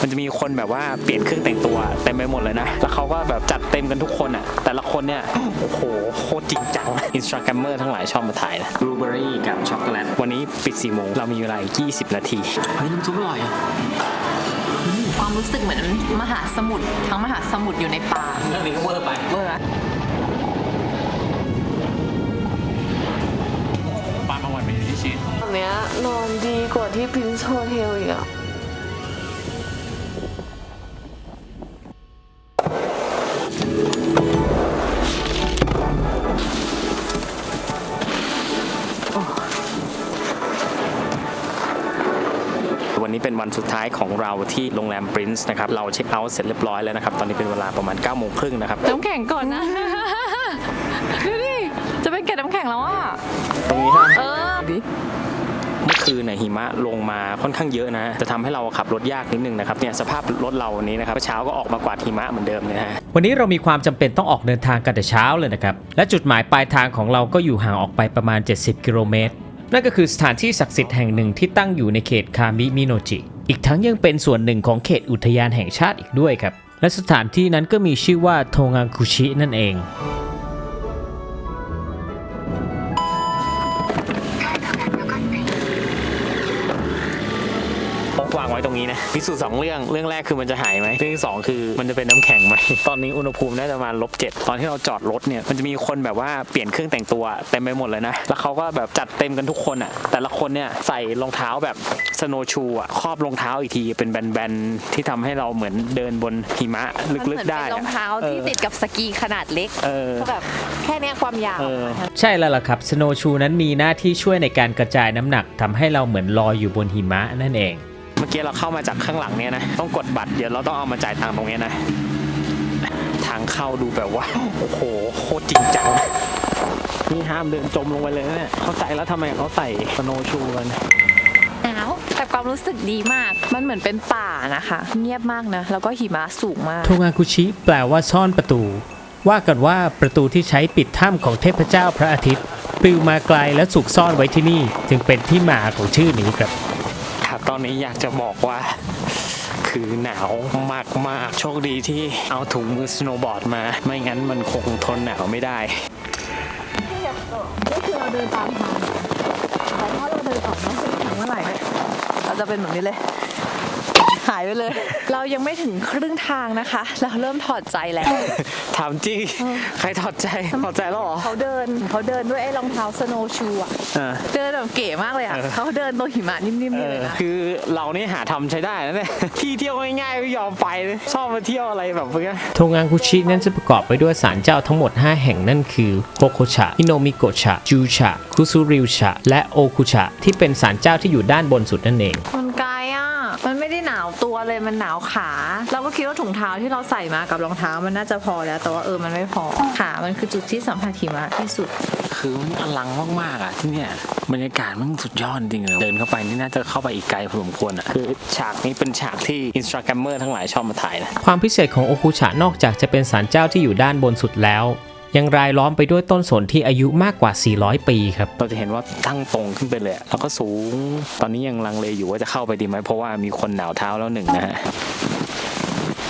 มันจะมีคนแบบว่าเปลี่ยนเครื่องแต่งตัวเต็มไปหมดเลยนะ แล้วเขาก็แบบจัดเต็มกันทุกคนอะ แต่ละคนเนี่ย โอ้โห โคตรจริงจัง อินสตาแกรมเมอร์ทั้งหลายชอบมาถ่ายนะบลูเบอรี่กับช็อกโกแลต วันนี้ปิด4โมง เรามีเวลาอีก20 นาที เฮ้ยน้ำซุปอร่อย ความรู้สึกเหมือนมหาสมุทรทั้งมหาสมุทรอยู่ในป่าเรื่องนี้ก็เวอร์ไปเบอร์ปลาบางวันเป็นที่ชิ้นแบบเนี้ยนอนดีกว่าที่ Prince Hotel อีกอะวันนี้เป็น วันสุดท้ายของเราที่โรงแรม Prince นะครับเราเช็คเอาท์เสร็จเรียบร้อยแล้วนะครับตอนนี้เป็นเวลาประมาณ9โมงครึ่งนะครับน้ำแข็งก่อนนะดูดิจะเป็นเกล็ดน้ำแข็งแล้วอะตรงนี้ครับเออดิเมื่อคืนเนี่ยหิมะลงมาค่อนข้างเยอะนะ จะทำให้เราขับรถยากนิดนึงนะครับเนี่ยสภาพรถเราวันนี้นะครับเมื่อเช้าก็ออกมากวาดหิมะเหมือนเดิมเลยนะฮะวันนี้เรามีความจำเป็นต้องออกเดินทางกันแต่เช้าเลยนะครับและจุดหมายปลายทางของเราก็อยู่ห่างออกไปประมาณ 70 กิโลเมตร นั่นก็คือสถานที่ศักดิ์สิทธิ์แห่งหนึ่งที่ตั้งอยู่ในเขตคามิมิโนจิ อีกทั้งยังเป็นส่วนหนึ่งของเขตอุทยานแห่งชาติอีกด้วยครับ และสถานที่นั้นก็มีชื่อว่าโทงังคุชินั่นเอง วางไว้ตรงนี้นะพิสูจน์สองเรื่องเรื่องแรกคือมันจะหายไหมเรื่องที่สองคือมันจะเป็นน้ำแข็งไหมตอนนี้อุณหภูมิน่าจะประมาณลบเจ็ดตอนที่เราจอดรถเนี่ยมันจะมีคนแบบว่าเปลี่ยนเครื่องแต่งตัวเต็มไปหมดเลยนะแล้วเขาก็แบบจัดเต็มกันทุกคนอะแต่ละคนเนี่ยใส่รองเท้าแบบสโนชูอะครอบรองเท้าอีกทีเป็นแบนๆที่ทำให้เราเหมือนเดินบนหิมะมันเหลึมืกอนๆได้เป็นรอะองเท้าที่ติดกับสกีขนาดเล็กเออก็แบบแค่เนี้ยความยาวเออใช่แล้วล่ะครับสโนชูนั้นมีหน้าที่ช่วยในการกระจายน้ำหนักทำให้เราเหมือนลอยอยู่บนหิมะนั่นเองเมื่อกี้เราเข้ามาจากข้างหลังเนี่ยนะ ต้องกดบัตรเดี๋ยวเราต้องเอามาจ่ายตังค์ตรงเนี้ยนะ ทางเข้าดูแบบว่า โอ้โห โคตรจริงจังนี่ห้ามเดินจมลงไปเลยนะเนี่ยเข้าใจแล้วทำไมเขาใส่สโนว์ชูกันหนาวแต่ความรู้สึกดีมาก มันเหมือนเป็นป่านะคะ เงียบมากนะ แล้วก็หิมะสูงมาก โทงาคุชิแปลว่าซ่อนประตู ว่ากันว่าประตูที่ใช้ปิดถ้ำของเทพเจ้าพระอาทิตย์ปลิวมาไกลและสุกซ่อนไว้ที่นี่ จึงเป็นที่มาของชื่อนี้ครับครับ ตอนนี้อยากจะบอกว่า คือหนาวมากๆ โชคดีที่เอาถุงมือสโนว์บอร์ดมา ไม่งั้นมันคงทนหนาวไม่ได้นี่คือเราเดินตามทางแต่ถ้าเราเดินออกนอกเส้นทางเมื่อไหร่ เราจะเป็นแบบนี้เลย หายไปเลย เรายังไม่ถึงครึ่งทางนะคะ เราเริ่มถอดใจแล้ว ถามจริงใครถอดใจถอดใจแล้วเหรอเขาเดินเขาเดินด้วยไอ้รองเท้าสโนว์ชูอะเออเดินแบบเก๋มากเลยอะเออเขาเดินตรงหิมะนิ่มๆเอนี่เลอยนะคือเรานี่หาทำใช้ได้นะเนี่ยที่เที่ยวง่ายๆไม่ยอมไปเลยชอบมาเที่ยวอะไรแบบเนี้ยโทงานคุชินั้นจะประกอบไปด้วยศาลเจ้าทั้งหมด 5 แห่งนั่นคือโคโคชะอิโนมิโกชะจูชะคุซุริวชะและโอคุชะที่เป็นศาลเจ้าที่อยู่ด้านบนสุดนั่นเองาวตัวเลยมันหนาวขา เราก็คิดว่าถุงเท้าที่เราใส่มากับรองเท้ามันน่าจะพอแล้ว แต่ว่าเออมันไม่พอขามันคือจุดที่สัมผัสหิมะที่สุด คือมันอลังมากๆอะที่เนี่ยบรรยากาศมันสุดยอดจริงเลยเดินเข้าไปนี่น่าจะเข้าไปอีกไกลพอสมควรอะคือฉากนี้เป็นฉากที่อินสตาแกรมเมอร์ทั้งหลายชอบมาถ่ายนะความพิเศษของโอคุชะนอกจากจะเป็นศาลเจ้าที่อยู่ด้านบนสุดแล้ว ยังรายล้อมไปด้วยต้นสนที่อายุมากกว่า 400 ปีครับเราจะเห็นว่าตั้งตรงขึ้นไปเลยอะแล้วก็สูง ตอนนี้ยังลังเลอยู่ว่าจะเข้าไปดีไหม เพราะว่ามีคนหนาวเท้าแล้วหนึ่งนะฮะ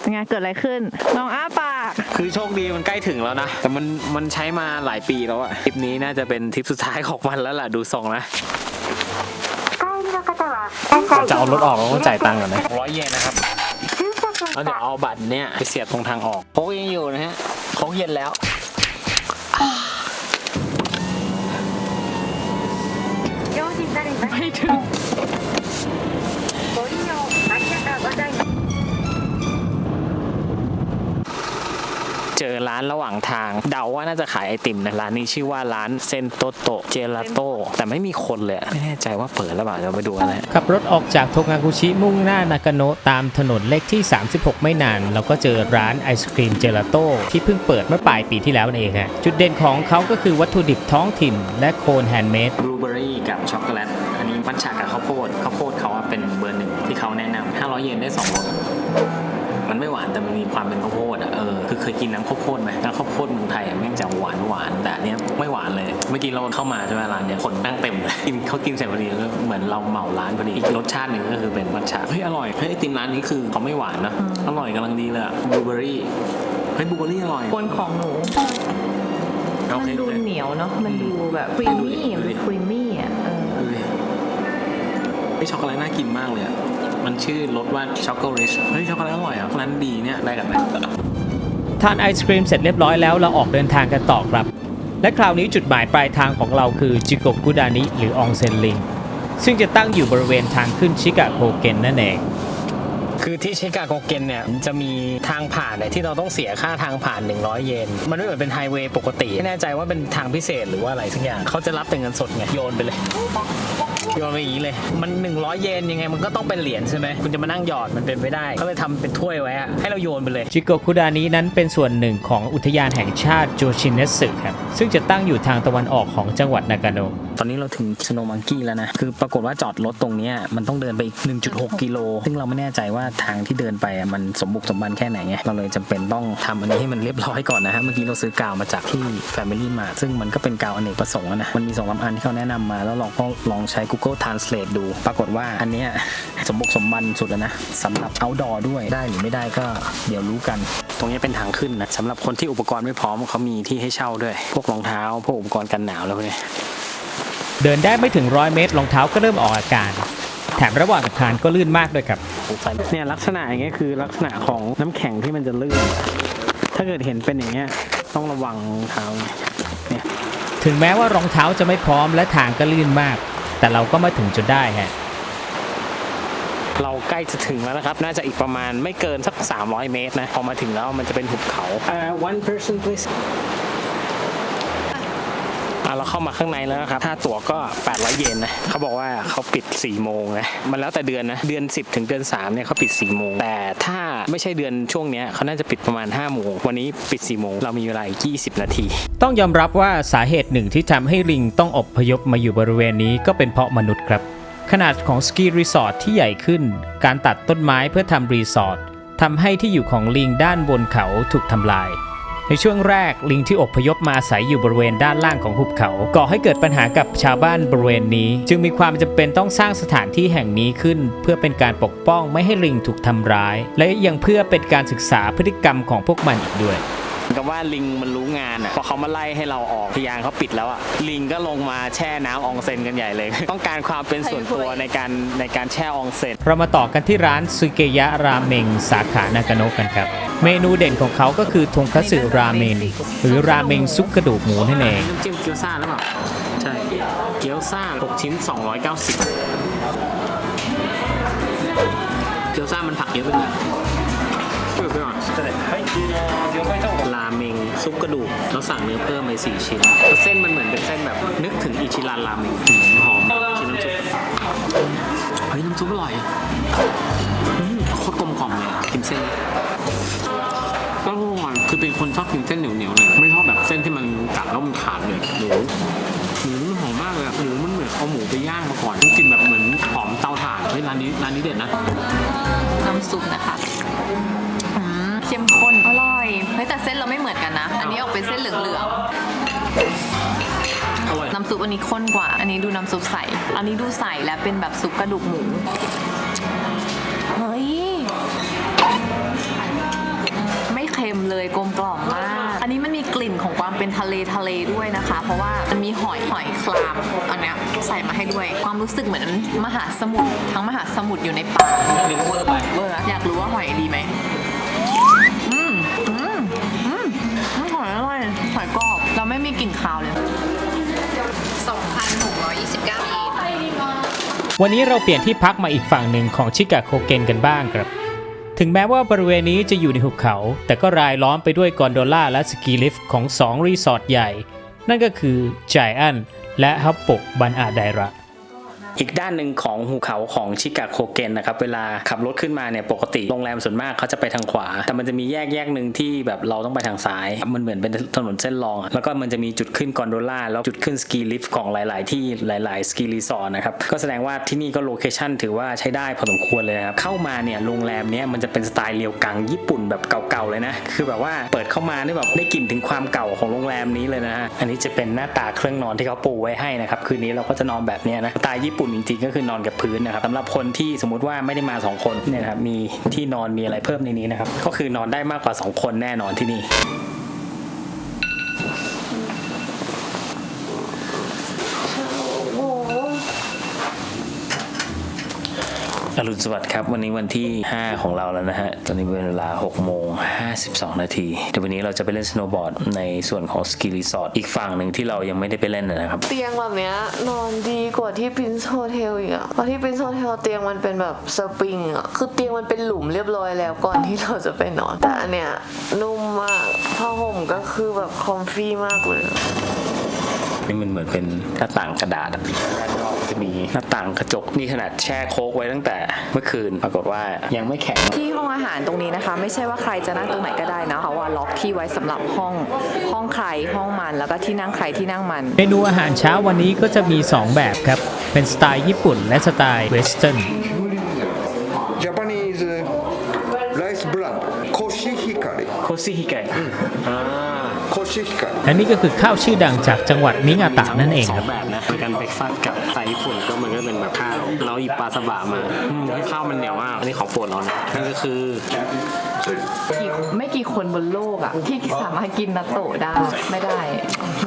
เป็นไงเกิดอะไรขึ้น น้องอ้าปาก คือโชคดีมันใกล้ถึงแล้วนะ แต่มันมันใช้มาหลายปีแล้วอะทริปนี้น่าจะเป็นทริปสุดท้ายของมันแล้วล่ะ ดูทรงนะจะเอารถออกเราต้องจ่ายตังค์ก่อนนะร้อยเยนนะครับแล้วเดี๋ยวเอาบัตรเนี้ยไปเสียบตรงทางออกโค้กยังอยู่นะฮะโค้กเย็นแล้ว เจอร้านระหว่างทาง เดาว่าน่าจะขายไอติมนะร้านนี้ชื่อว่าร้านเซนโตโตเจลาโตแต่ไม่มีคนเลยอะไม่แน่ใจว่าเปิดหรือเปล่าเดี๋ยวไปดูกันนะขับรถออกจากโทงาคุชิมุ่งหน้านากาโนะตามถนนเลขที่ 36 ไม่นาน เราก็เจอร้านไอศครีมเจลาโต้ที่เพิ่งเปิดเมื่อปลายปีที่แล้วนั่นเองฮะจุดเด่นของเขาก็คือวัตถุดิบท้องถิ่น และโคนแฮนด์เมดบลูเบอรี่กับช็อกโกแลตอันนี้มัทฉะกับข้าวโพดข้าวโพดเขาอะเป็นเบอร์หนึ่งที่เขาแนะนำ500 เยนได้2รสมันมันไม่หวานแต่มันมีความเป็นข้าวโพดอะเออ คือเคยกินน้ำข้าวโพดไหมน้ำข้าวโพดเมืองไทยอะแม่งจะหวานหวานๆแต่อันเนี้ยไม่หวานเลย เมื่อกี้เราเข้ามาใช่ไหมร้านเนี้ยคนนั่งเต็มเลยกินเขากินเสร็จพอดีแล้วเหมือนเราเหมาร้านพอดีอีกรสชาติหนึ่งก็คือเป็นมัทฉะเฮ้ยอร่อยเฮ้ยไอติมร้านนี้คือเขาไม่หวานนะอร่อยกำลังดีเลยอะบลูเบอรี่เฮ้ยบลูเบอรี่อร่อยคนของหนูโอมันเคดูโอเคเหนียวเนาะมันดูแบบครีมมี่มันครีมมี่อะเออดูดิไอช็อกโกแลตน่ากินมากเลยอะมันชื่อรสว่าช็อกโกแลตเฮ้ยช็อกโกแลตอร่อยอะร้านดีเนี่ยได้กันไหม ทานไอศครีมเสร็จเรียบร้อยแล้วเราออกเดินทางกันต่อครับ และคราวนี้จุดหมายปลายทางของเราคือจิโกกุดานิหรือองเซนลิงซึ่งจะตั้งอยู่บริเวณทางขึ้นชิกะโคเกนนั่นเองคือที่ชิคาโกเกนเนี่ยจะมีทางผ่านเนี่ยที่เราต้องเสียค่าทางผ่าน 100 เยน มันไม่เหมือนเป็นไฮเวย์ปกติ ไม่แน่ใจว่าเป็นทางพิเศษหรือว่าอะไรสักอย่าง เขาจะรับแต่เงินสดไงโยนไปเลย โยนไปอย่างนี้เลย มัน 100 เยนยังไงมันก็ต้องเป็นเหรียญใช่ไหมคุณจะมานั่งหยอดมันเป็นไม่ได้ก็เลยทำเป็นถ้วยไว้อะให้เราโยนไปเลยจิโกคุดานี้นั้นเป็นส่วนหนึ่งของอุทยานแห่งชาติโจชินเนสึครับซึ่งจะตั้งอยู่ทางตะวันออกของจังหวัดนากาโน ตอนนี้เราถึงสโนมังกี้แล้วนะ คือปรากฏว่าจอดรถตรงนี้มันต้องเดินไปอีก 1.6 กิโล ซึ่งเราไม่แน่ใจว่าทางที่เดินไปมันสมบุกสมบันแค่ไหนไง เราเลยจำเป็นต้องทำอันนี้ให้มันเรียบร้อยก่อนนะฮะ เมื่อกี้เราซื้อกาวมาจากที่ Family Mart ซึ่งมันก็เป็นกาวอเนกประสงค์นะ มันมีสองสามอันที่เขาแนะนำมา แล้วเราก็ลองใช้ Google Translate ดู ปรากฏว่าอันนี้สมบุกสมบันสุดแล้วนะสำหรับ outdoor ด้วย ได้หรือไม่ได้ก็เดี๋ยวรู้กัน ตรงนี้เป็นทางขึ้นนะสำหรับคนที่อุปกรณ์ไม่พร้อมเขามีที่ให้เช่าด้วย พวกรองเท้า พวกอุปกรณ์กันหนาวแล้วพวกเนี้ย เดินได้ไม่ถึงร้อยเมตรรองเท้าก็เริ่มออกอาการ แถมระหว่างทางก็ลื่นมากด้วยครับ เนี่ยลักษณะอย่างเงี้ยคือลักษณะของน้ำแข็งที่มันจะลื่น ถ้าเกิดเห็นเป็นอย่างเงี้ยต้องระวังรองเท้าเนี่ยถึงแม้ว่ารองเท้าจะไม่พร้อมและทางก็ลื่นมาก แต่เราก็มาถึงจนได้ฮะเราใกล้จะถึงแล้วนะครับ น่าจะอีกประมาณไม่เกินสัก 300 เมตรนะ พอมาถึงแล้วมันจะเป็นหุบเขา uh, one person please อะเราเข้ามาข้างในแล้วนะครับถ้าตั๋วก็ 800 เยนนะเขาบอกว่าเขาปิด 4 โมงนะมันแล้วแต่เดือนนะเดือน 10 ถึงเดือน 3 เนี่ยเขาปิด 4 โมง แต่ถ้าไม่ใช่เดือนช่วงเนี้ยเขาน่าจะปิดประมาณ 5 โมง วันนี้ปิด 4 โมง เรามีเวลาอีก20 นาที ต้องยอมรับว่าสาเหตุหนึ่งที่ทำให้ลิงต้องอพยพมาอยู่บริเวณนี้ก็เป็นเพราะมนุษย์ครับ ขนาดของสกีรีสอร์ทที่ใหญ่ขึ้น การตัดต้นไม้เพื่อทำรีสอร์ททำให้ที่อยู่ของลิงด้านบนเขาถูกทำลาย ในช่วงแรกลิงที่อพยพมาอาศัยอยู่บริเวณด้านล่างของหุบเขาก่อให้เกิดปัญหากับชาวบ้านบริเวณนี้ จึงมีความจำเป็นต้องสร้างสถานที่แห่งนี้ขึ้น เพื่อเป็นการปกป้องไม่ให้ลิงถูกทำร้าย และยังเพื่อเป็นการศึกษาพฤติกรรมของพวกมันอีกด้วย กับว่าลิงมันรู้งานอะพอเขามาไล่ให้เราออกพยานเขาปิดแล้วอะลิงก็ลงมาแช่น้ำอองเซ็นกันใหญ่เลย ต้องการความเป็นส่วนตัวในการในการแช่อองเซ็นเรามาต่อกันที่ร้านซึเกยะราเมงสาขานากาโนะกันครับเมนูเด่นของเขาก็คือทงคัตสึราเมงหรือราเมงซุปกระดูกหมูนั่นเองน้ำจิ้มเกี๊ยวซ่าหรือเปล่าใช่เกี๊ยวซ่า6ชิ้น 290 เกี๊ยวซ่ามันผักเยอะไปหน่อยเป รี้ยวไปก่อนราเมงซุปกระดูกเราสั่งเนื้อเพิ่มไป4ชิ้นแล้วเส้นมันเหมือนเป็นเส้นแบบ นึกถึงอิชิรันราเมงหืมหอมชิ้นน้ำซุปเฮ้ยน้ำซุปอร่อยอืมโคตรกลมกล่อมเลยอะกินเส้นนี้ก็อร่อยคือเป็นคนชอบกินเส้นเหนียวๆหน่อยไม่ชอบแบบเส้นที่มันกัดแล้วมันขาดเลยหมูหมูมันหอมมากเลยอะหมูมันเหมือนเอาหมูไปย่างมาก่อนต้องกินแบบเหมือนหอมเตาถ่านเฮ้ยร้านนี้ร้านนี้เด็ดนะ น้ำซุปนะคะ แต่เส้นเราไม่เหมือนกันนะ อันนี้ออกเป็นเส้นเหลืองอร่อยๆน้ำซุปอันนี้ข้นกว่า อันนี้ดูน้ำซุปใส อันนี้ดูใสและเป็นแบบซุปกระดูกหมูเฮ้ยไม่เค็มเลยกลมกล่อมมาก อันนี้มันมีกลิ่นของความเป็นทะเลทะเลด้วยนะคะ เพราะว่ามันมีหอยหอยคลามอันเนี้ยใส่มาให้ด้วย ความรู้สึกเหมือนมหาสมุทรทั้งมหาสมุทรอยู่ในปากหรือเวอร์ไปเบอร์อยากรู้ว่าหอยดีไหม ไม่มีกลิ่นคาวเลย 2,629เยนวันนี้เราเปลี่ยนที่พักมาอีกฝั่งหนึ่งของชิกะโคเกนกันบ้างครับ ถึงแม้ว่าบริเวณนี้จะอยู่ในหุบเขา แต่ก็รายล้อมไปด้วยกอนโดล่าและสกีลิฟต์ของ 2 รีสอร์ทใหญ่ นั่นก็คือ Giant และฮับปกบันอาไดระ อีกด้านหนึ่งของภูเขาของชิกาโคเกนนะครับเวลาขับรถขึ้นมาเนี่ยปกติโรงแรมส่วนมากเขาจะไปทางขวา แต่มันจะมีแยกแยกหนึ่งที่แบบเราต้องไปทางซ้าย มันเหมือนเป็นถนนเส้นรอง แล้วก็มันจะมีจุดขึ้นกอนโดล่าแล้วจุดขึ้นสกีลิฟต์ของหลาย ๆ ที่หลาย ๆ สกีรีสอร์ทนะครับก็แสดงว่าที่นี่ก็โลเคชั่นถือว่าใช้ได้พอสมควรเลยครับเข้ามาเนี่ยโรงแรมเนี้ยมันจะเป็นสไตล์เรียวกังญี่ปุ่นแบบเก่า ๆ เลยนะคือแบบว่าเปิดเข้ามาได้แบบได้กลิ่นถึงความเก่าของโรงแรมนี้เลยนะฮะอันนี้จะเป็นหน้าตาเครื่องนอนที่เขาปูไว้ให้นะครับคืนนี้เราก็จะนอนแบบนี้นะสไตล์ญี่ปุ่นจริงๆ ก็คือนอนกับพื้นนะครับสำหรับคนที่สมมติว่าไม่ได้มาสองคนเนี่ยนะครับมีที่นอนมีอะไรเพิ่มในนี้นะครับก็คือนอนได้มากกว่าสองคนแน่นอนที่นี่ โอ้โห อรุณสวัสดิ์ครับ วันนี้วันที่ 5 ของเราแล้วนะฮะ ตอนนี้เป็นเวลา6โมง52 นาทีเดี๋ยววันนี้เราจะไปเล่นสโนว์บอร์ดในส่วนของสกีรีสอร์ทอีกฝั่งหนึ่งที่เรายังไม่ได้ไปเล่นนะครับ เตียงแบบเนี้ยนอนดีกว่าที่ Prince Hotel อีกอะเพราะที่ Prince Hotel เตียงมันเป็นแบบสปริงอะคือเตียงมันเป็นหลุมเรียบร้อยแล้วก่อนที่เราจะไปนอนแต่อันเนี้ยนุ่มมากผ้าห่มก็คือแบบคอมฟี่มากเลย นี่มันเหมือนเป็นหน้าต่างกระดาษจะมีหน้าต่างกระจกนี่ขนาดแช่โค้กไว้ตั้งแต่เมื่อคืนปรากฏว่ายังไม่แข็งที่ห้องอาหารตรงนี้นะคะ ไม่ใช่ว่าใครจะนั่งตรงไหนก็ได้นะเขาว่าล็อกที่ไว้สำหรับห้องห้องใครห้องมันแล้วก็ที่นั่งใครที่นั่งมัน เมนูอาหารเช้าวันนี้ก็จะมี 2 แบบครับ เป็นสไตล์ญี่ปุ่นและสไตล์เวสเทิร์น Japanese rice brand Koshi อ่า และนี่ก็คือข้าวชื่อดังจากจังหวัดมิงาตะนั่นเองสอครังบแบบนะเป็นการเบรกฟาสต์กับสไตล์ญี่ปุ่นก็มันก็เป็นแบบข้าวเราหยิบปลาสบะมาอืมให้ข้าวมันเหนียวมากอันนี้ของโปรดเรานะนั่นก็คือไม่กี่คนบนโลกอะที่สามารถกินนัตโตะได้ไม่ได้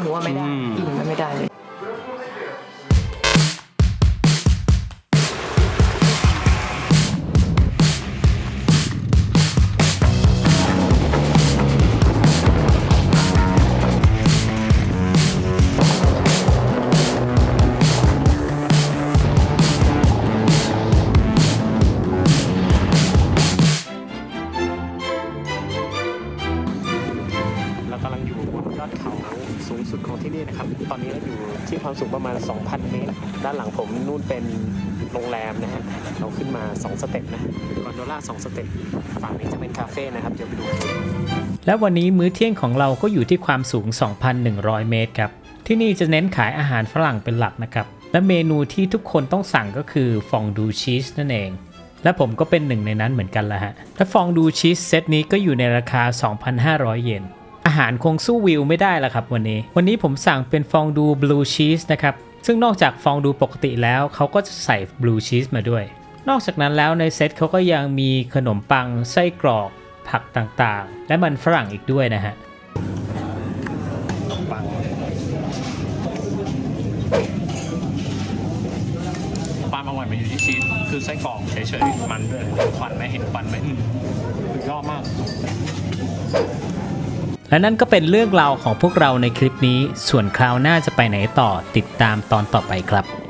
หนูว่าไม่ได้กินไม่ได้ สุดของที่นี่นะครับ ตอนนี้เราอยู่ที่ความสูงประมาณ 2,000 เมตร ด้านหลังผมนู่นเป็นโรงแรมนะฮะ เราขึ้นมา 2 สเต็ปนะกอนโดล่า2สเต็ป ฝั่งนี้จะเป็นคาเฟ่นะครับ เดี๋ยวไปดู และวันนี้มื้อเที่ยงของเราก็อยู่ที่ความสูง 2,100 เมตรครับ ที่นี่จะเน้นขายอาหารฝรั่งเป็นหลักนะครับ และเมนูที่ทุกคนต้องสั่งก็คือฟองดูชีสนั่นเองและผมก็เป็นหนึ่งในนั้นเหมือนกันละฮะ และฟองดูชีสเซตนี้ก็อยู่ในราคา 2,500 เยน อาหารคงสู้วิวไม่ได้ละครับวันนี้ วันนี้ผมสั่งเป็นฟองดูบลูชีสนะครับ ซึ่งนอกจากฟองดูปกติแล้วเขาก็จะใส่บลูชีสมาด้วย นอกจากนั้นแล้วในเซตเขาก็ยังมีขนมปังไส้กรอกผักต่างๆ และมันฝรั่งอีกด้วยนะฮะปังความอร่อยมันอยู่ที่ชีสคือไส้กรอกเฉยๆ มันด้วยควันไหมเห็นควันไหมอืมสุดยอดมาก และนั่นก็เป็นเรื่องราวของพวกเราในคลิปนี้ ส่วนคราวหน้าจะไปไหนต่อติดตามตอนต่อไปครับ